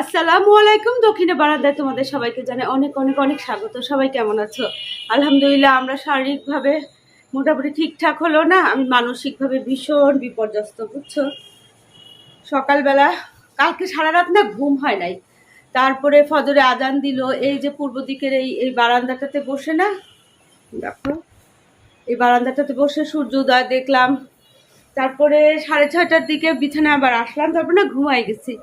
আসসালামু আলাইকুম, দক্ষিণে বারান্দায় তোমাদের সবাইকে জানে অনেক অনেক অনেক স্বাগত। সবাই কেমন আছো? আলহামদুলিল্লাহ, আমরা শারীরিকভাবে মোটামুটি ঠিকঠাক হলো না? আমি মানসিকভাবে ভীষণ বিপর্যস্ত, বুঝছ? সকালবেলা, কালকে সারা রাত না ঘুম হয় নাই। তারপরে ফজরে আজান দিল, এই যে পূর্ব দিকের এই এই বারান্দাটাতে বসে না? দেখো, এই বারান্দাটাতে বসে সূর্য উদয় দেখলাম। তারপরে সাড়ে ছয়টার দিকে বিছানায় আবার আসলাম, তারপর না ঘুমাই গেছি।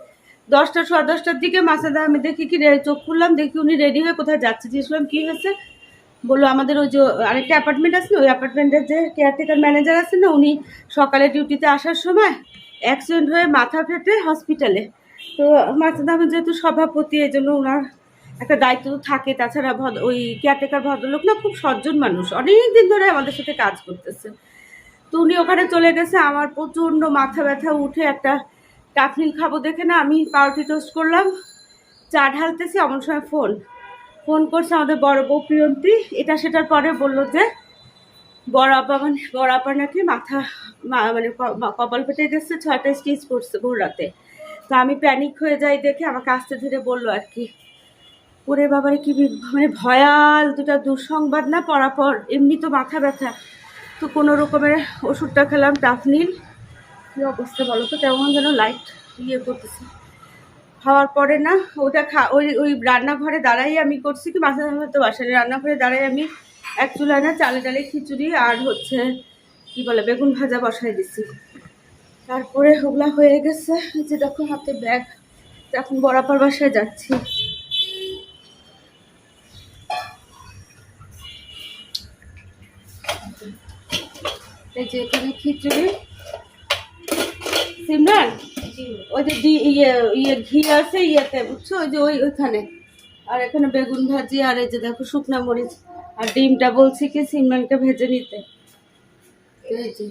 দশটা, সোয়া দশটার দিকে মাসাদা আমি দেখি কি চোখ খুললাম, দেখি উনি রেডি হয়ে কোথায় যাচ্ছে। জিজ্ঞেসলাম কী হয়েছে? বলল, আমাদের ওই যে আরেকটা অ্যাপার্টমেন্ট আছে ওই অ্যাপার্টমেন্টের যে কেয়ারটেকার ম্যানেজার আছে না, উনি সকালে ডিউটিতে আসার সময় অ্যাক্সিডেন্ট হয়ে মাথা ফেটে হসপিটালে তো মাসাদা আমি যেহেতু সভাপতি, এই জন্য ওনার একটা দায়িত্ব থাকে। তাছাড়া ওই কেয়ারটেকার ভদ্রলোক না খুব সজ্জন মানুষ অনেক দিন ধরে আমাদের সাথে কাজ করতেছে। তো উনি ওখানে চলে গেছে, আমার প্রচণ্ড মাথা ব্যথা, উঠে একটা টাফনিল খাব দেখে না আমি পাউরুটি টোস্ট করলাম। চা ঢালতেছি এমন সময় ফোন। ফোন করছে আমাদের বড় বউ প্রিয়ন্তী। এটা সেটার পরে বলল যে, বড় আপা মানে বড় আপা নাকি মাথা মানে কপাল ফেটে গেছে, ছয়টা স্টিচ করছে ভোর রাতে। তো আমি প্যানিক হয়ে যাই দেখে আমাকে আস্তে ধীরে বলল আর কি, ওরে বাবারে কি মানে ভয়াল, দুটা দুঃসংবাদ না পরাপর? এমনি তো মাথা ব্যথা। তো কোনো রকমের ওষুধটা খেলাম টাফনিল কী অবস্থা বলো তো? কেমন যেন লাইট ইয়ে করতেছে। খাওয়ার পরে না, ওটা খা, ওই ওই রান্নাঘরে দাঁড়াই আমি করছি কি মাঝে তো বাসায়, রান্নাঘরে দাঁড়াই আমি এক চুলায় না চালে ডালে খিচুড়ি আর হচ্ছে কি বলে, বেগুন ভাজা বসাই দিছি। তারপরে ওগুলা হয়ে গেছে যে দেখো হাতে ব্যাগ এখন বরাবর বাসায় যাচ্ছি। এই যে এখানে খিচুড়ি সিমরান? ওই যে ডি- ইয়ে ইয়ে ঘি আছে ইয়েতে বুঝছ? ওই যে ওই ওইখানে। আর এখানে বেগুন ভাজি আর এই যে দেখো শুকনা মরিচ। আর ডিমটা বলছি কি সিমরানকে ভেজে নিতে। এই যে।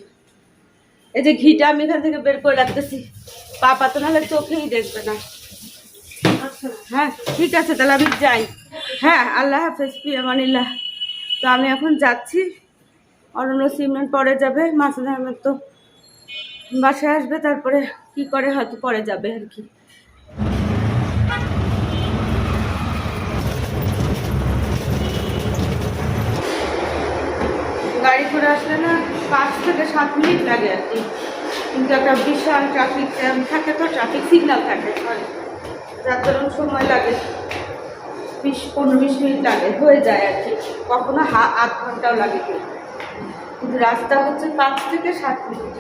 এই যে ঘিটা আমি এখান থেকে বের করে রাখতেছি। পাপা তো নাহলে চোখেই দেখবে না। হ্যাঁ ঠিক আছে তাহলে আমি যাই। হ্যাঁ আল্লাহ হাফেজ পিয়ামানিল্লাহ তো আমি এখন যাচ্ছি। অরণ্য সিমরান পরে যাবে মাসুদ আহমেদ তো। বাসায় আসবে, তারপরে কি করে হয়তো পরে যাবে আর কি। গাড়ি করে আসলে না পাঁচ থেকে সাত মিনিট লাগে আর কি। কিন্তু একটা বিশাল ট্রাফিক জ্যাম থাকে তো ট্রাফিক সিগনাল থাকে। যার জন্য সময় লাগে, বিশ, পনেরো, বিশ মিনিট লাগে, হয়ে যায় আর কি। কখনো হা, আধ ঘন্টাও লাগে। কিন্তু রাস্তা হচ্ছে পাঁচ থেকে সাত মিনিট।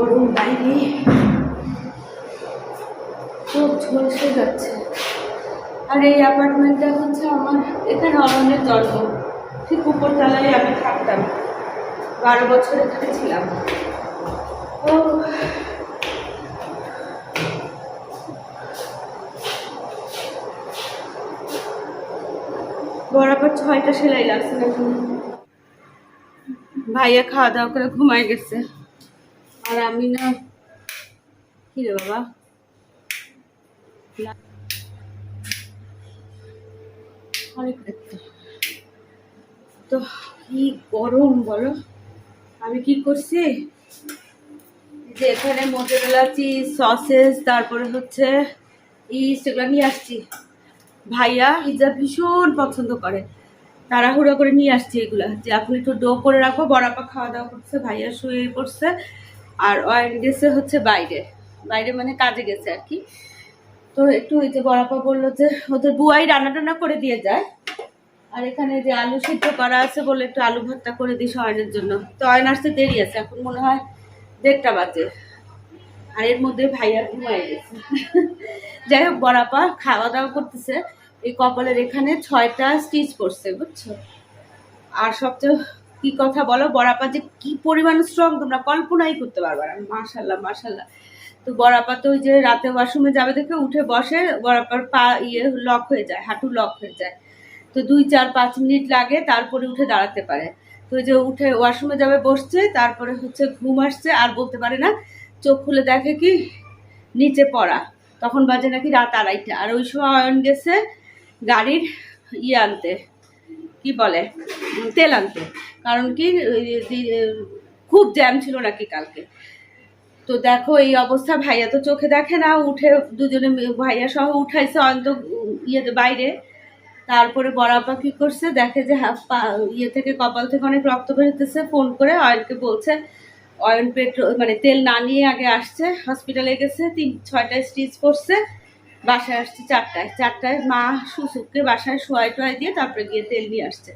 গরম বাইরে। খুব ঝলসে যাচ্ছে। আর এই অ্যাপার্টমেন্টটা হচ্ছে আমার এখানে অরণ্যের জন্ম। ঠিক উপর উপরতলায় আমি থাকতাম। বারো বছর এখানে ছিলাম। ও, বরাবর ছয়টা সেলাই লাগছে এখন ভাইয়া খাওয়া দাওয়া করে ঘুমায় গেছে। আর আমি না কি রে বাবা তো কি গরম বলো আমি কি করছি যে এখানে মোজারেলা চিজ সসেস তারপরে হচ্ছে ইস্ট এগুলো নিয়ে আসছি। ভাইয়া পিৎজা ভীষণ পছন্দ করে। তাড়াহুড়ো করে নিয়ে আসছি এগুলা। যে আপনি একটু ডো করে রাখো বড়াপা খাওয়া দাওয়া করছে, ভাইয়া শুয়ে পড়ছে। আর অয়েল গেছে হচ্ছে বাইরে। বাইরে মানে কাজে গেছে আর কি। তো একটু ওই যে বড়াপা বলল যে ওদের বুয়াই রান্না টান্না করে দিয়ে যায়। আর এখানে যে আলু সিদ্ধ করা আছে বলে একটু আলু ভর্তা করে দিই অয়নের জন্য। তো অয়ন আসতে দেরি আছে, এখন মনে হয় দেড়টা বাজে। আর এর মধ্যে ভাইয়া ঘুমাই গেছে। যাই হোক, বড়াপা খাওয়া দাওয়া করতেছে। এই কপালের এখানে ছয়টা স্টিচ পড়ছে, বুঝছ? আর সবচেয়ে কি কথা বলো? বড়াপা যে কি পরিমাণ স্ট্রং তোমরা কল্পনাই করতে পারবে না। মাশাল্লাহ মাশাল্লাহ তো বড়াপা তো ওই যে রাতে ওয়াশরুমে যাবে দেখে উঠে বসে, বড়াপার পা ইয়ে লক হয়ে যায়, হাঁটু লক হয়ে যায়। তো দুই, চার, পাঁচ মিনিট লাগে, তারপরে উঠে দাঁড়াতে পারে। তো ওই যে উঠে ওয়াশরুমে যাবে, বসছে, তারপরে হচ্ছে ঘুম আসছে, আর বলতে পারে না, চোখ খুলে দেখে কি? নিচে পড়া। তখন বাজে নাকি রাত আড়াইটা। আর ওই সময় অয়ন গেছে গাড়ির ইয়ে আনতে। কি বলে? তেল আনতে। কারণ কি খুব জ্যাম ছিল নাকি কালকে। তো দেখো, এই অবস্থা, ভাইয়া তো চোখে দেখে না, উঠে দুজনে ভাইয়া সহ উঠাইছে অন্ত, ইয়েতে বাইরে। তারপরে বড়াপা কি করছে, দেখে যে হাফ পা ইয়ে থেকে কপাল থেকে অনেক রক্ত বেরোতেছে ফোন করে অয়েলকে বলছে অয়েল পেট্রোল মানে তেল না নিয়ে আগে আসছে, হসপিটালে গেছে, তিন, ছয়টায় স্টিচ করছে বাসায় আসছে চারটায়। চারটায় মা সুসুককে বাসায় শোয়াই টোয়াই দিয়ে তারপরে গিয়ে তেল নিয়ে আসছে।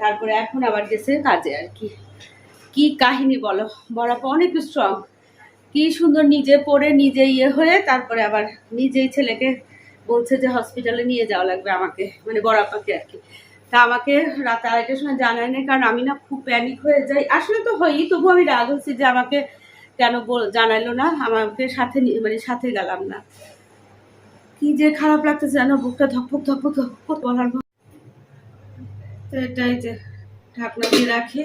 তারপরে এখন আবার গেছে কাজে আর কি। কি কাহিনী বলো? বড়াপা অনেক স্ট্রং কি সুন্দর নিজে পড়ে নিজে ইয়ে হয়ে তারপরে আবার নিজেই ছেলেকে বলছে যে হসপিটালে নিয়ে যাওয়া লাগবে আমাকে। মানে বড়াপাকে আর কি। তা আমাকে রাত আড়াইটার সময় জানায় নাই কারণ আমি না খুব প্যানিক হয়ে যাই। আসলে তো হয়ই তবু আমি রাগ হচ্ছি যে আমাকে কেন জানাইলো না। আমাকে সাথে মানে সাথে গেলাম না। কি যে খারাপ লাগতেছে জানো? বুকটা ধকপক ধকপক ধকপক বলার মতো। তো এটাই যে ঢাকনা দিয়ে রাখি।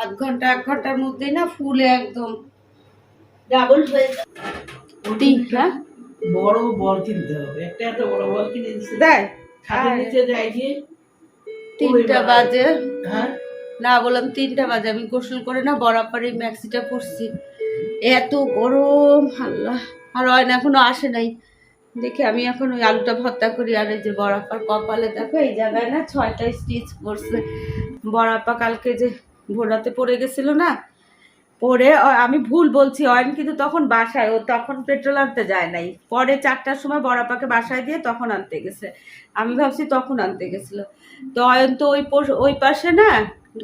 আধ ঘণ্টা এক ঘণ্টার মধ্যেই না ফুলে একদম ডাবল হয়ে যায়। তিনটা বড় বল কিনতে হবে। একটা এত বড় বল কিনে দিচ্ছে দেয় খাটের নিচে যাই গিয়ে তিনটা বাজে। হ্যাঁ? না বললাম তিনটা বাজে। আমি গোসল করে না বরাবর এই ম্যাক্সিটা পরছি। এত গরম আল্লাহ। আর অয়ন এখনও আসে নাই। দেখি আমি এখন ওই আলুটা ভর্তা করি আর এই যে বড়াপার কপালে দেখো এই জায়গায় না ছয়টা স্টিচ পড়ছে বড়াপা কালকে যে ভোরাতে পড়ে গেছিল না, পরে আমি ভুল বলছি, অয়ন কিন্তু তখন বাসায়, ও তখন পেট্রোল আনতে যায় নাই। পরে চারটার সময় বড়াপাকে বাসায় দিয়ে তখন আনতে গেছে। আমি ভাবছি তখন আনতে গেছিল। তো অয়ন তো ওই ওই পাশে না,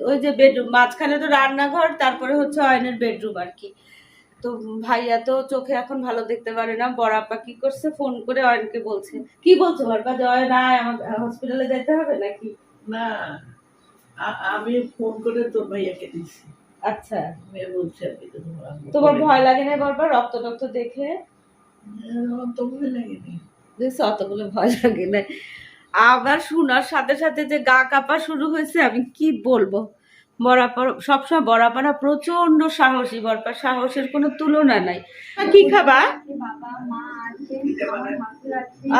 ওই যে বেডরুম মাঝখানে তো রান্নাঘর, তারপরে হচ্ছে অয়নের বেডরুম আর কি। তো ভাইয়া তো চোখে এখন ভালো দেখতে পারে না। বড়াপা কি করছে? ফোন করে অয়নকে বলছে। কি বলছো? বড়পা যে অয়ন আয় আমার হসপিটালে যেতে হবে নাকি? না আমি ফোন করে তোর ভাইয়াকে দিছি। আচ্ছা। মেয়ে বলছে আমি তো তোমার ভয় লাগে না বড়পা রক্ত টক্ত দেখে? দিই। আমার তো ভয় লাগেনি। দেখছ অতগুলো ভয় লাগে না। আবার শোনার সাথে সাথে যে গা কাঁপা শুরু হয়েছে আমি কি বলব? বরাপর সবসময় বরাপারা প্রচণ্ড সাহসী বরপা সাহসের কোনো তুলনা নাই। কি খাবা?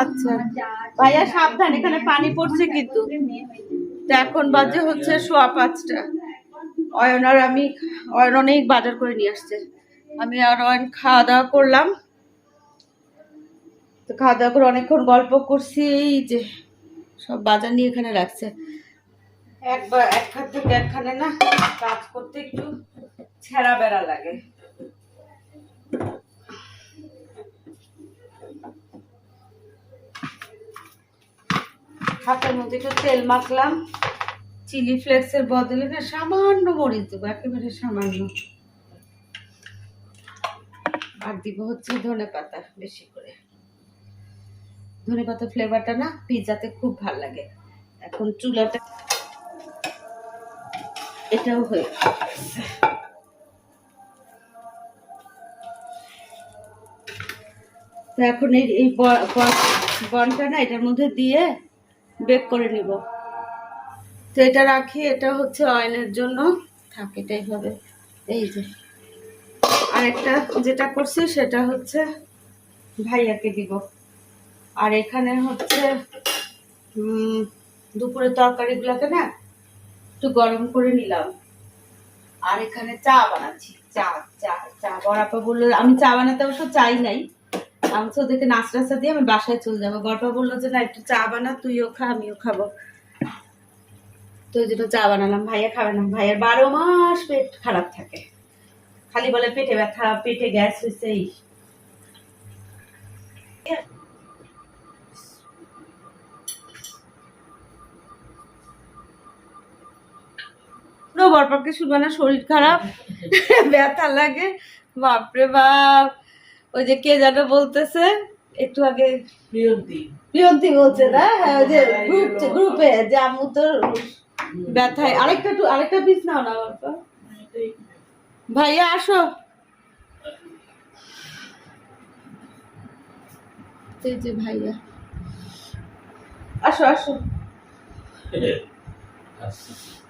আচ্ছা। ভাইয়া, সাবধান, এখানে পানি পড়ছে কিন্তু। এখন বাজে হচ্ছে সোয়া পাঁচটা। অয়ন আর আমি, অয়ন অনেক বাজার করে নিয়ে আসছে। আমি আর অয়ন খাওয়া দাওয়া করলাম। তো খাওয়া দাওয়া করে অনেকক্ষণ গল্প করছি, এই যে সব বাজার নিয়ে এখানে রাখছে। একবার একখান থেকে একখানে না কাজ করতে একটু ছেঁড়া বেড়া লাগে। হাতের মধ্যে একটু তেল মাখলাম, চিলি ফ্লেক্সের বদলে না সামান্য মরিচ দেবো, একেবারে সামান্য। আর দিব হচ্ছে ধনে পাতা বেশি করে। ধনে পাতা ফ্লেভারটা না পিৎজাতে খুব ভালো লাগে। এখন চুলাটা এটাও হয়ে তো এখন এই বনটা না এটার মধ্যে দিয়ে বেক করে নিব। তো এটা রাখি এটা হচ্ছে অয়েলের জন্য। থাক এটাই হবে এই যে। আরেকটা যেটা করছি সেটা হচ্ছে ভাইয়াকে দিব। আর এখানে হচ্ছে উম, দুপুরের তরকারিগুলোকে না একটু গরম করে নিলাম। আর এখানে চা বানাচ্ছি। চা চা চা। বড়াপা বলল, আমি চা বানাতে অবশ্য চাই নাই। আমি তো ওদেরকে নাস্তা টাস্তা দিয়ে আমি বাসায় চলে যাব। বড়পা বলল যে, না, একটু চা বানা, তুইও খা, আমিও খাব। তো জন্য চা বানালাম। ভাইয়া খাবে না। ভাইয়ের বারো মাস পেট খারাপ থাকে। খালি বলে পেটে ব্যথা, পেটে গ্যাস হয়েছে এই। পুরো বরপাকে শুনবে না শরীর খারাপ ব্যথা লাগে। বাপরে বাপ। ওই যে কে যেন বলতেছে একটু আগে প্রিয়ন্তি। প্রিয়ন্তি বলছে না? হ্যাঁ ওই যে গ্রুপ গ্রুপে যে আমু তো ব্যথায়। আরেকটা একটু আরেকটা পিস নাও না বাবা ভাইয়া আসো। এই যে ভাইয়া। আসো আসো।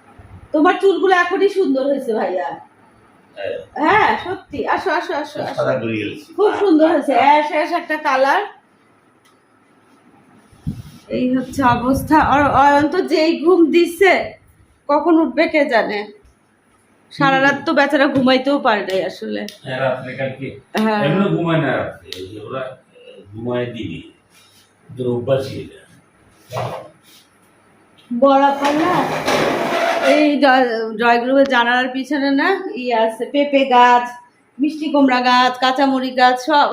তোমার চুলগুলো এখনই সুন্দর হয়েছে ভাইয়া। হ্যাঁ। সত্যি। আসো আসো আসো গেছে খুব সুন্দর হয়েছে। অ্যাশ অ্যাশ একটা কালার। এই হচ্ছে অবস্থা। আর অয়ন তো যেই ঘুম দিচ্ছে কখন উঠবে কে জানে? সারা রাত তো বেচারা ঘুমাইতেও পারে নাই আসলে। হ্যাঁ, হ্যাঁ। ঘুমায় না ওরা ঘুমায় দিনে ওদের বড়া পাল্লা? এই জয়গুরুবের জানালার পিছনে না ইয়ে আছে পেঁপে গাছ মিষ্টি কুমড়া গাছ কাঁচামরি গাছ সব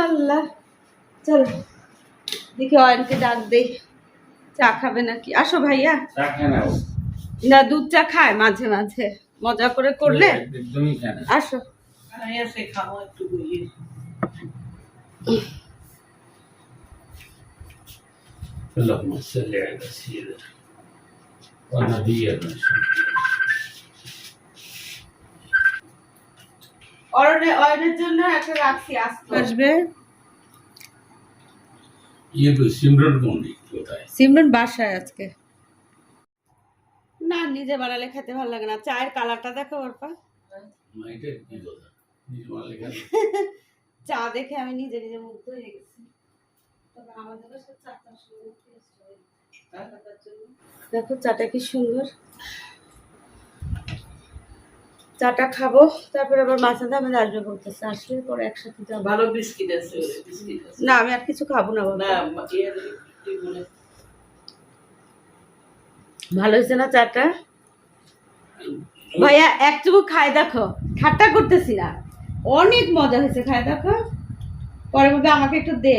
আল্লাহ চলো দেখি অয়নকে ডাক দেই চা খাবে নাকি আসো ভাইয়া চা খায় না ও। না দুধ চা খায় মাঝে মাঝে মজা করে করলে একদমই খায় না আসো আমি এসে খাবো একটু বইয়ে اللهم صل على سيدنا অরনের জন্য রাখছি আসবে। বাসায় আজকে। না নিজে খেতে ভালো লাগে না। চায়ের কালারটা দেখো ওর পা চা দেখে আমি নিজে নিজে মুগ্ধ হয়ে গেছি দেখো চাটা কি সুন্দর। চাটা খাব তারপরে আবার মাথাতে আমি আসবে বলতেছে আসলে পরে একসাথে যাব। ভালো বিস্কিট আছে না আমি আর কিছু খাব না ভালো হয়েছে না চাটা? ভাইয়া এক চুমুক খাই দেখো ঠাট্টা করতেছি না। অনেক মজা হয়েছে খাই দেখো। পরে বলবে আমাকে একটু দে।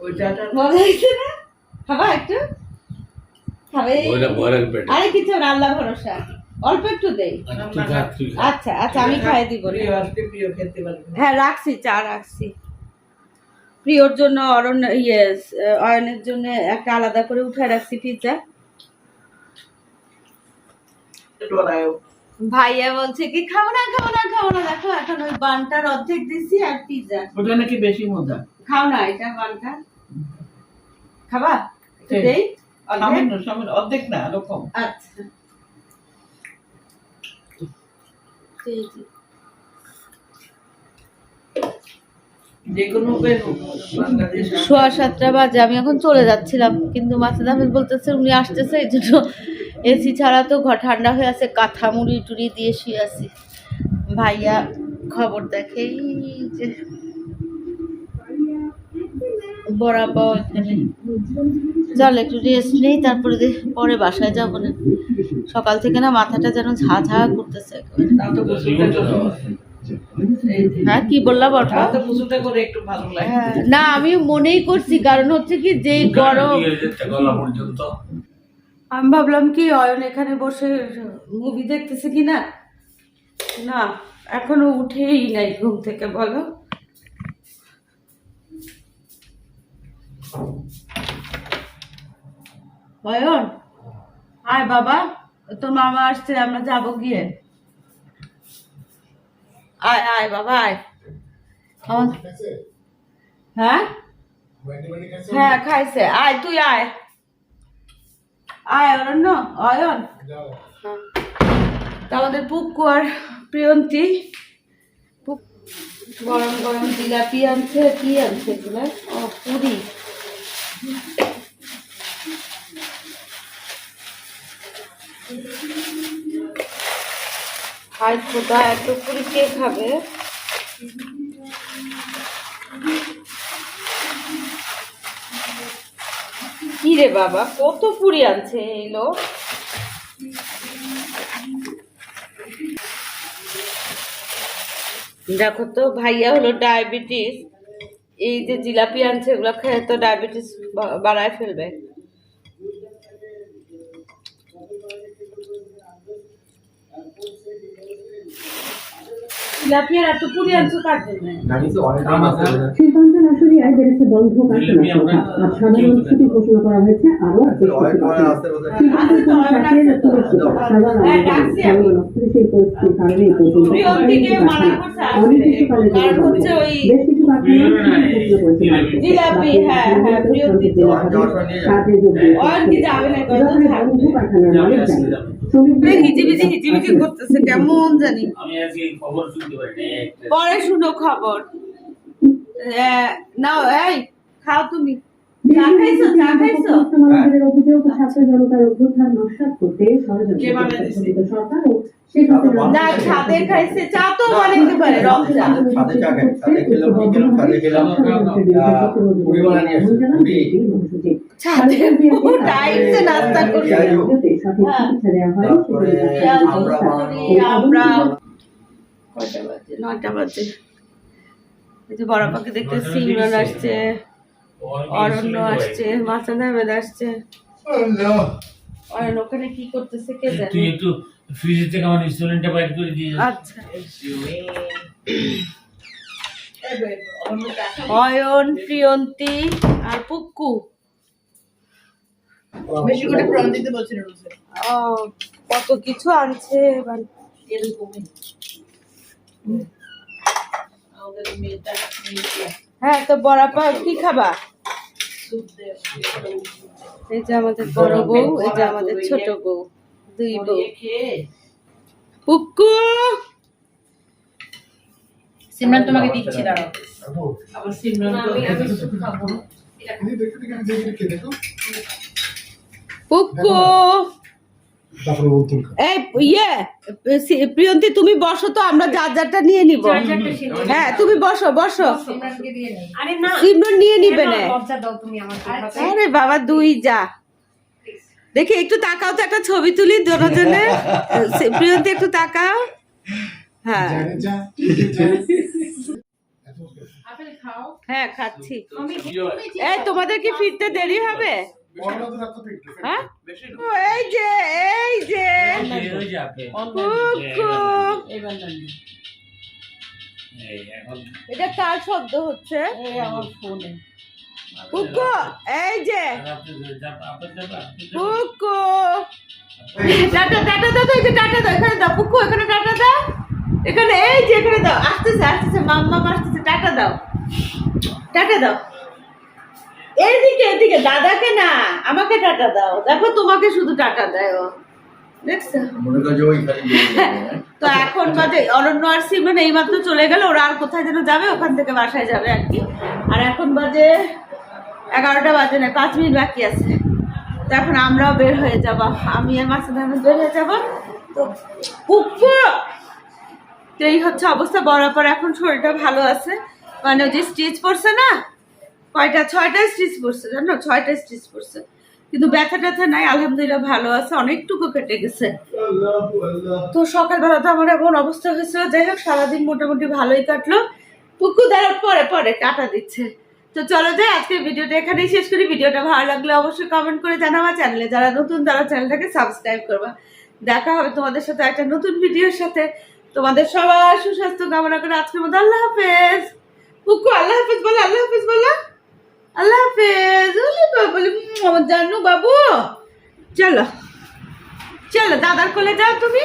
ওই মজা হয়েছে না? খাবা একটু? খাবে ওইটা ভরের পেটে। আরে কিছু না আল্লাহ ভরসা। অল্প একটু দেই। আর তুই খা, তুই খা। আচ্ছা আচ্ছা আমি খাই দিব। না। প্রিয় আজকে প্রিয় খেতে পারবে না। হ্যাঁ রাখছি চা রাখছি। প্রিয়র জন্য অরণ্য ইয়ে অয়নের জন্য একটা আলাদা করে উঠায় রাখছি পিৎজা ভাইয়া বলছে কি খাব না খাব না খাব না দেখো এখন ওই বানটার অর্ধেক দিছি আর পিৎজা ওটা নাকি বেশি মজা? খাও না এটা বানটা। খাবা? দেই সামান্য সামান্য অর্ধেক না এরকম। আচ্ছা। সোয়া সাতটা বাজে আমি এখন চলে যাচ্ছিলাম কিন্তু মাসুদ আহমেদ বলতেছে উনি আসতেছে এই জন্য এসি ছাড়া তো ঘর ঠান্ডা হয়ে আছে কাঁথা মুড়ি টুড়ি দিয়ে শুয়ে আছি। ভাইয়া খবর দেখে এই যে। বড়া পাও এখানে চল, একটু রেস্ট নেই, তারপরে পরে বাসায় যাব না। সকাল থেকে না মাথাটা যেন ঝা ঝা করতেছে হ্যাঁ কি বললাম না আমি মনেই করছি, কারণ হচ্ছে কি, যে গরম। আমি ভাবলাম কি, অয়ন এখানে বসে মুভি দেখতেছে কি না না, এখনও উঠেই নাই ঘুম থেকে, বলো। অয়ন আয় বাবা তোর মামা আসছে আমরা যাব গিয়ে। আয় আয় বাবা আয়। হ্যাঁ? হ্যাঁ খাইছে। আয় তুই আয়। আয় অরণ্য অয়ন। আমাদের পুক্কু আর প্রিয়ন্তী পুক- গরম গরম জিলাপি আনছে কি আনছে এগুলো? ও পুরি। হাই খোদা এত পুরি কে খাবে? কি রে বাবা, কত পুরি আনছে এই লোক? দেখো তো, ভাইয়া হলো ডায়াবেটিস। এই যে জিলাপি আনছে এগুলো খেয়ে তো ডায়াবেটিস বাড়ায় ফেলবে। বেশ কিছু জিলাপি, হ্যাঁ, হ্যাঁ। অয়ন কি না হিজিবিজি হিজিবিজি করতেছে কেমন জানি পারি না শুনো খবর নাও এই খাও তুমি নয়টা বাজে। বড় পাখি দেখতে সিমরন আসছে। অরণ্য আসছে আহমেদ আসছে। অরণ্য। ওখানে কি করতেছে কে তুই একটু ফ্রিজ থেকে আমার ইনস্টলমেন্টটা বাইর করে দিয়ে আচ্ছা। অয়ন প্রিয়ন্তী আর পুক্কু। বেশি করে প্রাণ দিতে বলছিল কত কিছু আনছে এবার। এরকমই। হ্যাঁ তো বড়াপা কি খাবা? এই যে আমাদের বড় বউ এই যে আমাদের ছোট বউ দুই বউ। পুকু! সিমরান তোমাকে দিচ্ছি দাঁড়াও। আবার সিমরন পুক্কু এই ইয়ে প্রিয়ন্তী তুমি বসো তো আমরা যার যারটা নিয়ে নিব। হ্যাঁ তুমি বসো বসো। সিমরানকে দিয়ে নেই আরে না সিমরন নিয়ে নিবে না। লজ্জা দাও তুমি আমাকে আরে বাবা। দুই যা। দেখি একটু তাকাও তো একটা ছবি তুলি দুজনে। প্রিয়ন্তী একটু তাকাও। হ্যাঁ। হ্যাঁ খাচ্ছি। এই তোমাদের কি ফিরতে দেরি হবে? হ্যাঁ? এই যে এই যে। এটা কার শব্দ হচ্ছে? এই কুকু এই যে। কুকু। টাটা টাটা দাও তো এই যে টাটা দাও এখানে দাও। কুকু এখানে টাটা দাও। এখানে এই যে এখানে দাও। আসতেছে আসতেছে মাম্মা আসতেছে টাটা দাও। টাটা দাও। এইদিকে এদিকে দাদাকে না আমাকে টাটা দাও। দেখো তোমাকে শুধু টাটা দেয় হ্যাঁ? তো এখন বাজে অরণ্য আর সিমরন এইমাত্র চলে গেল ওরা আর কোথায় যেন যাবে ওখান থেকে বাসায় যাবে আর কি। আর এখন বাজে এগারোটা বাজে না পাঁচ মিনিট বাকি আছে। তো এখন আমরাও বের হয়ে যাব আমি আর মাসুদ আহমেদ বের হয়ে যাব। তো তো এই হচ্ছে অবস্থা বরাবর এখন শরীরটা ভালো আছে। মানে ওই যে স্টিচ পড়ছে না কয়টা? ছয়টা স্টিচ পড়ছে, জানো? ছয়টা স্টিচ পড়ছে। কিন্তু ব্যথা ট্যাথা নাই, আলহামদুলিল্লাহ ভালো আছে, অনেকটুকু কেটে গেছে। তো সকালবেলা তো আমার এমন অবস্থা হয়েছিল, যাই হোক, সারাদিন মোটামুটি ভালোই কাটলো। পুকু দেওয়ার পরে পরে কাটা দিচ্ছে। তো চলো যাই, আজকের ভিডিওটা এখানেই শেষ করি। ভিডিওটা ভালো লাগলে অবশ্যই কমেন্ট করে জানাবা চ্যানেলে যারা নতুন, তারা চ্যানেলটাকে সাবস্ক্রাইব করবা। দেখা হবে তোমাদের সাথে একটা নতুন ভিডিওর সাথে। তোমাদের সবার সুস্বাস্থ্য কামনা করে আজকের মতো আল্লাহ হাফেজ। পুকু, আল্লাহ হাফেজ বলো, আল্লাহ হাফেজ বলো। আল্লাহ হাফেজ বাবা, আমার জানু বাবু। চলো চলো দাদার কোলে যাও তুমি।